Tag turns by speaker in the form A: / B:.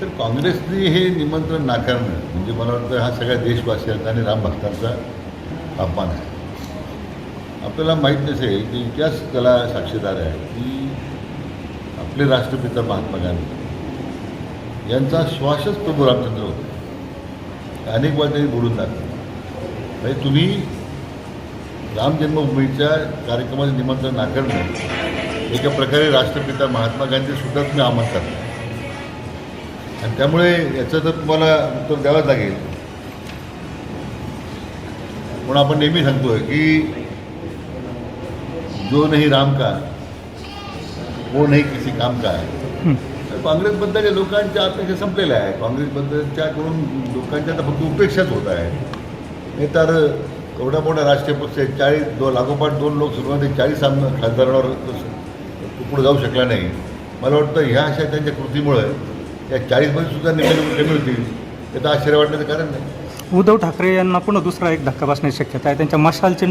A: तर काँग्रेसने हे निमंत्रण नाकारणं म्हणजे मला वाटतं हा सगळ्या देशवासियांचा आणि रामभक्तांचा अपमान आहे. आपल्याला माहीत नसेल की इतिहास त्याला साक्षीदार आहे की आपले राष्ट्रपिता महात्मा गांधी. यांचा श्वासच प्रभू रामचंद्र होता. अनेक वेळा त्यांनी बोलून दाखवलं. म्हणजे तुम्ही राम जन्मभूमीच्या कार्यक्रमाचं निमंत्रण नाकारणं एका प्रकारे राष्ट्रपिता महात्मा गांधी सुद्धा तुम्ही आमंत्रण आणि त्यामुळे याचं तर तुम्हाला उत्तर द्यावंच लागेल. म्हणून आपण नेहमी सांगतोय की जो नाही राम का वो नाही किसी काम का आहे तर काँग्रेसबद्दल लोकांच्या अपेक्षा संपलेल्या आहे काँग्रेसबद्दलच्याकडून लोकांच्या आता फक्त उपेक्षाच होत आहे हे तर एवढा मोठा राष्ट्रीय पक्ष आहे चाळीस दो लागोपाठ दोन लोक सुरुवाती चाळीस आम खासदारांवर पुढे जाऊ शकला नाही. मला वाटतं ह्या अशा त्यांच्या कृतीमुळे या चाळीसमध्ये सुद्धा निवडणूक कमी होतील. त्याचं आश्चर्य वाटण्याचं कारण नाही.
B: उद्धव ठाकरे यांना पुन्हा दुसरा एक धक्का बसण्याची शक्यता आहे. त्यांच्या मशाल चिन्ह